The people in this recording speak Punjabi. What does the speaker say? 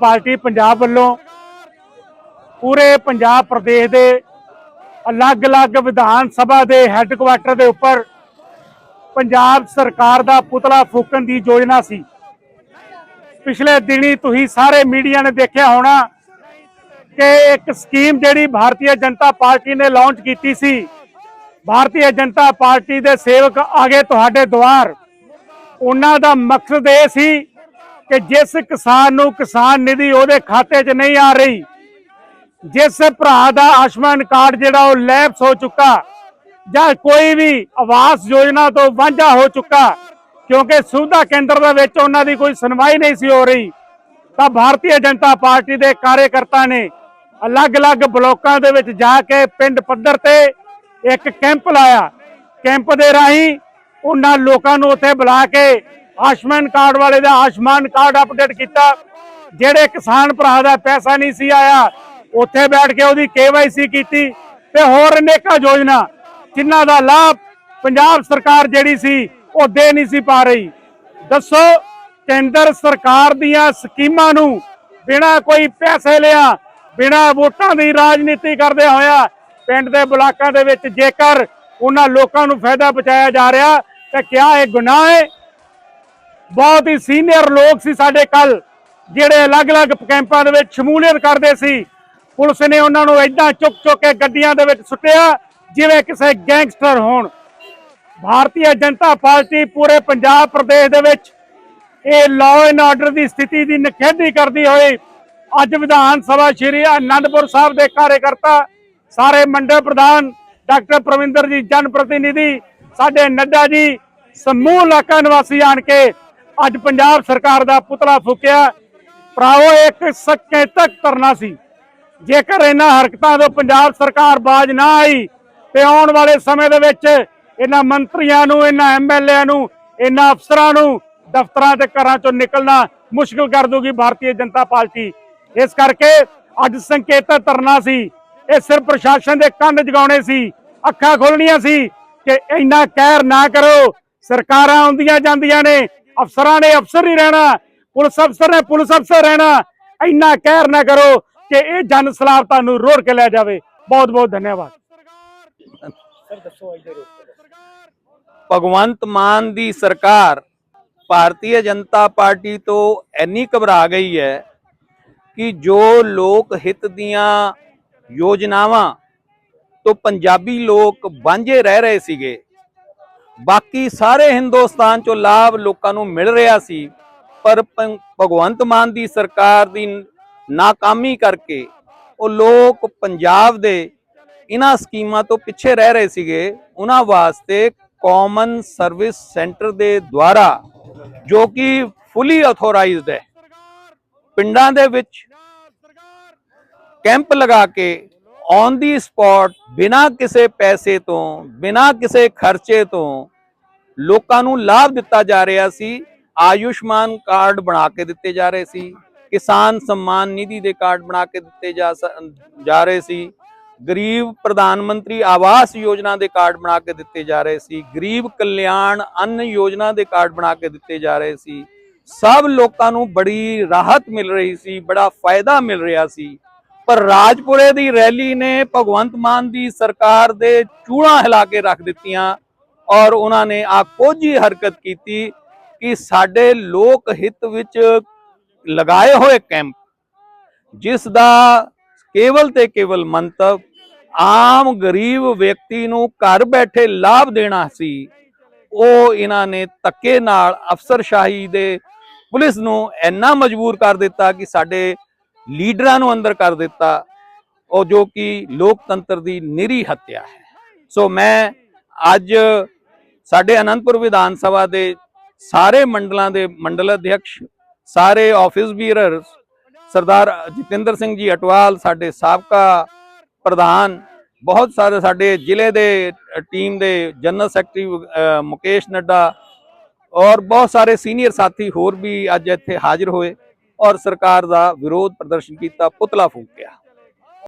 ਪਾਰਟੀ ਪੰਜਾਬ ਵੱਲੋਂ ਪੂਰੇ ਪੰਜਾਬ ਪ੍ਰਦੇਸ਼ ਦੇ ਅਲੱਗ-ਅਲੱਗ ਵਿਧਾਨ ਸਭਾ ਦੇ ਹੈੱਡਕੁਆਟਰ ਦੇ ਉੱਪਰ ਪੰਜਾਬ ਸਰਕਾਰ ਦਾ ਪੁਤਲਾ ਫੂਕਣ ਦੀ ਯੋਜਨਾ ਸੀ। ਪਿਛਲੇ ਦਿਨੀ ਤੁਸੀਂ ਸਾਰੇ ਮੀਡੀਆ ਨੇ ਦੇਖਿਆ ਹੋਣਾ ਕਿ ਇੱਕ ਸਕੀਮ ਜਿਹੜੀ ਭਾਰਤੀ ਜਨਤਾ ਪਾਰਟੀ ਨੇ ਲਾਂਚ ਕੀਤੀ ਸੀ, ਭਾਰਤੀ ਜਨਤਾ ਪਾਰਟੀ ਦੇ ਸੇਵਕ ਆਗੇ ਤੁਹਾਡੇ ਦੁਆਰ। ਉਹਨਾਂ ਦਾ ਮਕਸਦ ਇਹ ਸੀ ਕਿ ਜਿਸ ਕਿਸਾਨ ਨੂੰ ਕਿਸਾਨ ਨਿਧੀ ਉਹਦੇ ਖਾਤੇ 'ਚ ਨਹੀਂ ਆ ਰਹੀ, ਜਿਸ ਭਰਾ ਦਾ ਆਯੁਸ਼ਮਾਨ ਕਾਰਡ ਜਿਹੜਾ ਉਹ ਲੈਪਸ ਹੋ ਚੁੱਕਾ ਜਾਂ ਕੋਈ ਵੀ ਆਵਾਸ ਯੋਜਨਾ ਤੋਂ ਵਾਂਝਾ ਹੋ ਚੁੱਕਾ, ਕਿਉਂਕਿ ਸੁਵਿਧਾ ਕੇਂਦਰ ਦੇ ਵਿੱਚ ਉਹਨਾਂ ਦੀ ਕੋਈ ਸੁਣਵਾਈ ਨਹੀਂ ਸੀ ਹੋ ਰਹੀ, ਤਾਂ ਭਾਰਤੀ ਜਨਤਾ ਪਾਰਟੀ ਦੇ ਕਾਰਜਕਰਤਾ ਨੇ ਅਲੱਗ-ਅਲੱਗ ਬਲਾਕਾਂ ਦੇ ਵਿੱਚ ਜਾ ਕੇ ਪਿੰਡ ਪੱਧਰ ਤੇ ਇੱਕ ਕੈਂਪ ਲਾਇਆ। ਕੈਂਪ ਦੇ ਰਾਹੀਂ ਉਹਨਾਂ ਲੋਕਾਂ ਨੂੰ ਉੱਥੇ ਬੁਲਾ ਕੇ ਆਯੁਸ਼ਮਾਨ ਕਾਰਡ ਵਾਲੇ ਦਾ ਆਯੁਸ਼ਮਾਨ ਕਾਰਡ ਅਪਡੇਟ ਕੀਤਾ। ਜਿਹੜੇ ਕਿਸਾਨ ਭਰਾ ਦਾ ਪੈਸਾ ਨਹੀਂ ਸੀ ਆਇਆ, ਉੱਥੇ ਬੈਠ ਕੇ ਉਹਦੀ ਕੇਵਾਈਸੀ ਕੀਤੀ ਤੇ ਹੋਰ ਅਨੇਕਾਂ ਯੋਜਨਾ, ਜਿਨ੍ਹਾਂ ਦਾ ਲਾਭ ਪੰਜਾਬ ਸਰਕਾਰ ਜਿਹੜੀ ਸੀ, ਉਹ ਦੇ ਨਹੀਂ ਸੀ ਪਾ ਰਹੀ। ਦੱਸੋ, ਕੇਂਦਰ ਸਰਕਾਰ ਦੀਆਂ ਸਕੀਮਾਂ ਨੂੰ ਬਿਨਾਂ ਕੋਈ ਪੈਸੇ ਲਿਆ, ਬਿਨਾਂ ਵੋਟਾਂ ਦੀ ਰਾਜਨੀਤੀ ਕਰਦੇ ਹੋਇਆ, ਪਿੰਡ ਦੇ ਬਲਾਕਾਂ ਦੇ ਵਿੱਚ ਜੇਕਰ ਉਹਨਾਂ ਲੋਕਾਂ ਨੂੰ ਫਾਇਦਾ ਪਹੁੰਚਾਇਆ ਜਾ ਰਿਹਾ, ਤਾਂ ਕਿਹਾ ਇਹ ਗੁਨਾਹ ਹੈ? ਬਹੁਤ ਹੀ ਸੀਨੀਅਰ ਲੋਕ ਸੀ ਸਾਡੇ ਕੱਲ ਜਿਹੜੇ ਅਲੱਗ-ਅਲੱਗ ਕੈਂਪਾਂ ਦੇ ਵਿੱਚ ਸ਼ਮੂਲੀਅਤ ਕਰਦੇ ਸੀ। ਪੁਲਿਸ ਨੇ ਉਹਨਾਂ ਨੂੰ ਐਦਾਂ ਚੁੱਕ-ਚੁੱਕ ਕੇ ਗੱਡੀਆਂ ਦੇ ਵਿੱਚ ਸੁੱਟਿਆ, ਜਿਵੇਂ ਕਿਸੇ ਗੈਂਗਸਟਰ ਹੋਣ। ਭਾਰਤੀ ਜਨਤਾ ਪਾਰਟੀ ਪੂਰੇ ਪੰਜਾਬ ਪ੍ਰਦੇਸ਼ ਦੇ ਵਿੱਚ ਇਹ ਲਾਅ ਐਂਡ ਆਰਡਰ ਦੀ ਸਥਿਤੀ ਦੀ ਨਿਖੇਧੀ ਕਰਦੀ ਹੋਈ, ਅੱਜ ਵਿਧਾਨ ਸਭਾ ਸ਼੍ਰੀ ਅਨੰਦਪੁਰ ਸਾਹਿਬ ਦੇ ਕਾਰਜਕਰਤਾ ਸਾਰੇ ਮੰਡਲ ਪ੍ਰਧਾਨ ਡਾਕਟਰ ਪ੍ਰਵਿੰਦਰ ਜੀ ਜਨ ਪ੍ਰਤੀਨਿਧੀ, ਸਾਡੇ ਨੱਡਾ ਜੀ ਸਮੂਹ ਇਲਾਕਾ ਨਿਵਾਸੀ ਆਣ ਕੇ ਅੱਜ ਪੰਜਾਬ ਸਰਕਾਰ ਦਾ ਪੁਤਲਾ ਫੂਕਿਆ। ਭਰਾਵੋ, ਇੱਕ ਸਕੇਤਕ ਕਰਨਾ ਸੀ। ਜੇਕਰ ਇਹਨਾਂ ਹਰਕਤਾਂ ਤੋਂ ਪੰਜਾਬ ਸਰਕਾਰ ਬਾਜ ਨਾ ਆਈ, ਤੇ ਆਉਣ ਵਾਲੇ ਸਮੇਂ ਦੇ ਵਿੱਚ ਇਹਨਾਂ ਮੰਤਰੀਆਂ ਨੂੰ, ਇਹਨਾਂ ਐਮਐਲਏ ਨੂੰ, ਇਹਨਾਂ ਅਫਸਰਾਂ ਨੂੰ ਦਫ਼ਤਰਾਂ ਤੇ ਘਰਾਂ ਚੋਂ ਨਿਕਲਣਾ ਮੁਸ਼ਕਲ ਕਰ ਦੂਗੀ ਭਾਰਤੀ ਜਨਤਾ ਪਾਰਟੀ। ਇਸ ਕਰਕੇ ਅੱਜ ਸੰਕੇਤਕ ਧਰਨਾ ਸੀ। ਇਹ ਸਿਰਫ ਪ੍ਰਸ਼ਾਸਨ ਦੇ ਕੰਨ ਜਗਾਉਣੇ ਸੀ, ਅੱਖਾਂ ਖੋਲਣੀਆਂ ਸੀ ਕਿ ਇੰਨਾ ਕਹਿਰ ਨਾ ਕਰੋ। ਸਰਕਾਰਾਂ ਆਉਂਦੀਆਂ ਜਾਂਦੀਆਂ ਨੇ ਅਫਸਰਾਂ ਨੇ ਅਫਸਰ ਹੀ ਰਹਿਣਾ, ਪੁਲਿਸ ਅਫਸਰ ਨੇ ਪੁਲਿਸ ਅਫਸਰ ਰਹਿਣਾ। ਇੰਨਾ ਕਹਿਰ ਨਾ ਕਰੋ ਕਿ ਇਹ ਜਨ ਸਲਾਬਤਾ ਨੂੰ ਰੋੜ ਕੇ ਲੈ ਜਾਵੇ। ਬਹੁਤ ਬਹੁਤ ਧੰਨਵਾਦ। ਭਗਵੰਤ ਮਾਨ ਦੀ ਸਰਕਾਰ ਭਾਰਤੀ ਜਨਤਾ ਪਾਰਟੀ ਤੋਂ ਇੰਨੀ ਘਬਰਾ ਗਈ ਹੈ ਕਿ ਜੋ ਲੋਕ ਹਿੱਤ ਦੀਆਂ ਯੋਜਨਾਵਾਂ ਤੋਂ ਪੰਜਾਬੀ ਲੋਕ ਵਾਂਝੇ ਰਹਿ ਰਹੇ ਸੀਗੇ ਬਾਕੀ ਸਾਰੇ ਹਿੰਦੁਸਤਾਨ ਚੋਂ ਲਾਭ ਲੋਕਾਂ ਨੂੰ ਮਿਲ ਰਿਹਾ ਸੀ, ਪਰ ਭਗਵੰਤ ਮਾਨ ਦੀ ਸਰਕਾਰ ਦੀ ਨਾਕਾਮੀ ਕਰਕੇ ਉਹ ਲੋਕ ਪੰਜਾਬ ਦੇ ਇਹਨਾਂ ਸਕੀਮਾਂ ਤੋਂ ਪਿੱਛੇ ਰਹਿ ਰਹੇ ਸੀਗੇ। ਉਹਨਾਂ ਵਾਸਤੇ ਕਾਮਨ ਸਰਵਿਸ ਸੈਂਟਰ ਦੇ ਦੁਆਰਾ, ਜੋ ਕਿ ਫੁੱਲੀ ਅਥੋਰਾਈਜ਼ਡ ਹੈ। ਪਿੰਡਾਂ ਦੇ ਵਿੱਚ ਕੈਂਪ ਲਗਾ ਕੇ ਔਨ ਦੀ ਸਪੌਟ ਬਿਨਾਂ ਕਿਸੇ ਪੈਸੇ ਤੋਂ, ਬਿਨਾਂ ਕਿਸੇ ਖਰਚੇ ਤੋਂ ਲੋਕਾਂ ਨੂੰ ਲਾਭ ਦਿੱਤਾ ਜਾ ਰਿਹਾ ਸੀ। ਆਯੁਸ਼ਮਾਨ ਕਾਰਡ ਬਣਾ ਕੇ ਦਿੱਤੇ ਜਾ ਰਹੇ ਸੀ। ਕਿਸਾਨ ਸਨਮਾਨ ਨਿਧੀ ਦੇ ਕਾਰਡ ਬਣਾ ਕੇ ਦਿੱਤੇ ਜਾ ਸ- ਜਾ ਰਹੇ ਸੀ। ਗਰੀਬ ਪ੍ਰਧਾਨ ਮੰਤਰੀ ਆਵਾਸ ਯੋਜਨਾ ਦੇ ਕਾਰਡ ਬਣਾ ਕੇ ਦਿੱਤੇ ਜਾ ਰਹੇ ਸੀ। ਗਰੀਬ ਕਲਿਆਣ ਅੰਨ ਯੋਜਨਾ ਦੇ ਕਾਰਡ ਬਣਾ ਕੇ ਦਿੱਤੇ ਜਾ ਰਹੇ ਸੀ। ਸਭ ਲੋਕਾਂ ਨੂੰ ਬੜੀ ਰਾਹਤ ਮਿਲ ਰਹੀ ਸੀ, ਬੜਾ ਫਾਇਦਾ ਮਿਲ ਰਿਹਾ ਸੀ। ਪਰ ਰਾਜਪੁਰੇ ਦੀ ਰੈਲੀ ਨੇ ਭਗਵੰਤ ਮਾਨ ਦੀ ਸਰਕਾਰ ਦੇ ਚੂੜਾਂ ਹਿਲਾ ਕੇ ਰੱਖ ਦਿੱਤੀਆਂ ਔਰ ਉਹਨਾਂ ਨੇ ਆ ਕੋਝੀ ਹਰਕਤ ਕੀਤੀ ਕਿ ਸਾਡੇ ਲੋਕ ਹਿੱਤ ਵਿੱਚ ਲਗਾਏ ਹੋਏ ਕੈਂਪ, ਜਿਸ ਦਾ ਕੇਵਲ ਤੇ ਕੇਵਲ ਮੰਤਵ ਆਮ ਗਰੀਬ ਵਿਅਕਤੀ ਨੂੰ ਘਰ ਬੈਠੇ ਲਾਭ ਦੇਣਾ ਸੀ। ਉਹ ਇਹਨਾਂ ਨੇ ਧੱਕੇ ਨਾਲ ਅਫਸਰਸ਼ਾਹੀ ਦੇ ਪੁਲਿਸ ਨੂੰ ਇੰਨਾ ਮਜਬੂਰ ਕਰ ਦਿੱਤਾ ਕਿ ਸਾਡੇ ਲੀਡਰਾਂ ਨੂੰ ਅੰਦਰ ਕਰ ਦਿੱਤਾ, ਉਹ ਜੋ ਕਿ ਲੋਕਤੰਤਰ ਦੀ ਨਿਰੀ ਹੱਤਿਆ ਹੈ। ਸੋ ਮੈਂ ਅੱਜ ਸਾਡੇ ਅਨੰਦਪੁਰ ਵਿਧਾਨ ਸਭਾ ਦੇ ਸਾਰੇ ਮੰਡਲਾਂ ਦੇ ਮੰਡਲ ਅਧਿਕਸ਼ ਸਾਰੇ ਆਫਿਸ ਬੀਰਰ ਸਰਦਾਰ ਜਤਿੰਦਰ ਸਿੰਘ ਜੀ ਅਟਵਾਲ, ਸਾਡੇ ਸਾਬਕਾ ਪ੍ਰਧਾਨ, ਬਹੁਤ ਸਾਰੇ ਸਾਡੇ ਜ਼ਿਲ੍ਹੇ ਦੇ ਟੀਮ ਦੇ ਜਨਰਲ ਸੈਕਟਰੀ ਮੁਕੇਸ਼ ਨੱਡਾ ਔਰ ਬਹੁਤ ਸਾਰੇ ਸੀਨੀਅਰ ਸਾਥੀ ਹੋਰ ਵੀ ਅੱਜ ਇੱਥੇ ਹਾਜ਼ਰ ਹੋਏ। ਔਰ ਸਰਕਾਰ ਦਾ ਵਿਰੋਧ ਪ੍ਰਦਰਸ਼ਨ ਕੀਤਾ ਪੁਤਲਾ ਫੂਕਿਆ